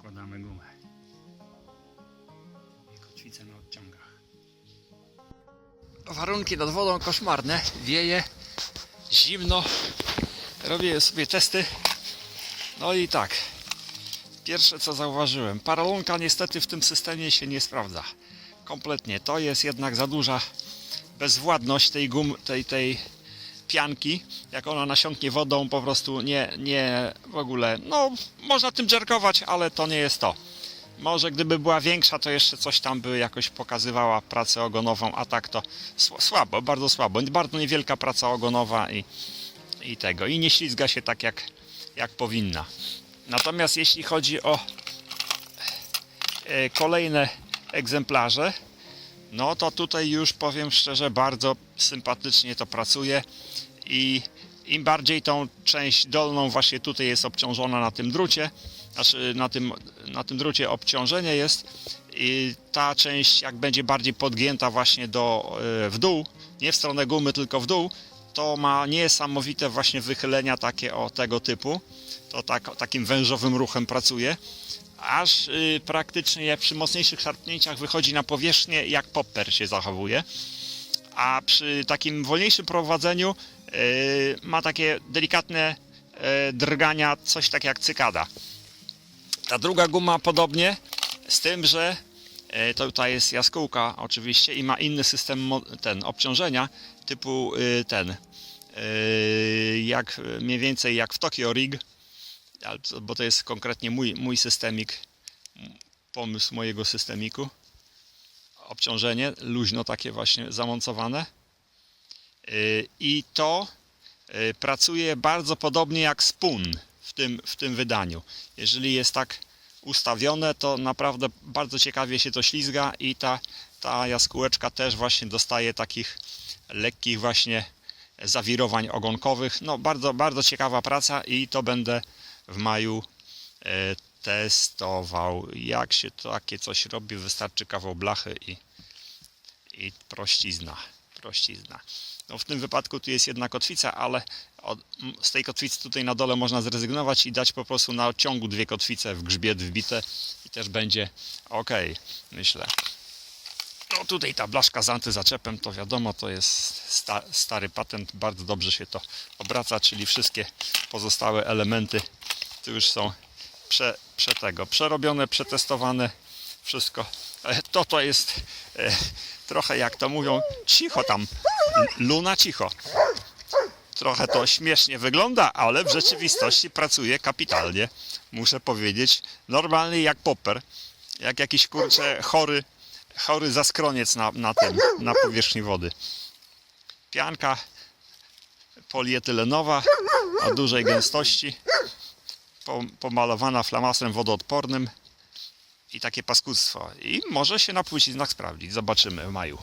Zakładamy gumę. I kotwicę na odciągach. Warunki nad wodą koszmarne. Wieje, zimno. Robię sobie testy. No i tak. Pierwsze co zauważyłem. Paralonka niestety w tym systemie się nie sprawdza. Kompletnie. To jest jednak za duża bezwładność tej gum, tej, tej pianki. Jak ona nasiąknie wodą, po prostu nie, nie w ogóle. No, można tym dżerkować, ale to nie jest to. Może gdyby była większa, to jeszcze coś tam by jakoś pokazywała pracę ogonową, a tak to sł- słabo, bardzo słabo. Bardzo niewielka praca ogonowa i, i tego. I nie ślizga się tak jak, jak powinna. Natomiast jeśli chodzi o e, kolejne egzemplarze, no to tutaj już powiem szczerze, bardzo sympatycznie to pracuje i im bardziej tą część dolną właśnie tutaj jest obciążona na tym drucie, znaczy na tym, na tym drucie obciążenie jest i ta część jak będzie bardziej podgięta właśnie do, e, w dół, nie w stronę gumy, tylko w dół, to ma niesamowite właśnie wychylenia takie o tego typu. To tak, takim wężowym ruchem pracuje aż y, praktycznie przy mocniejszych szarpnięciach wychodzi na powierzchnię, jak popper się zachowuje. A przy takim wolniejszym prowadzeniu y, ma takie delikatne y, drgania, coś tak jak cykada. Ta druga guma podobnie, z tym, że y, to tutaj jest jaskółka oczywiście i ma inny system ten obciążenia typu y, ten y, jak mniej więcej jak w Tokyo Rig bo to jest konkretnie mój, mój systemik, pomysł mojego systemiku. Obciążenie luźno takie właśnie zamontowane. Yy, I to yy, pracuje bardzo podobnie jak spun w tym, w tym wydaniu. Jeżeli jest tak ustawione, to naprawdę bardzo ciekawie się to ślizga i ta, ta jaskółeczka też właśnie dostaje takich lekkich właśnie zawirowań ogonkowych. No bardzo, bardzo ciekawa praca i to będę w maju e, testował. Jak się takie coś robi, wystarczy kawał blachy i, i prościzna. prościzna. No w tym wypadku tu jest jedna kotwica, ale od, z tej kotwicy tutaj na dole można zrezygnować i dać po prostu na ciągu dwie kotwice w grzbiet wbite i też będzie ok, myślę. No tutaj ta blaszka z antyzaczepem to wiadomo, to jest sta, stary patent, bardzo dobrze się to obraca, czyli wszystkie pozostałe elementy tu już są prze, prze tego, przerobione, przetestowane, wszystko. E, To to jest e, trochę jak to mówią, cicho tam, luna cicho. Trochę to śmiesznie wygląda, ale w rzeczywistości pracuje kapitalnie. Muszę powiedzieć, normalny jak popper, jak jakiś kurczę chory, chory zaskroniec na, na tym, na powierzchni wody. Pianka polietylenowa o dużej gęstości pomalowana flamastrem wodoodpornym i takie paskudztwo. I może się na płciznach sprawdzić. Zobaczymy w maju.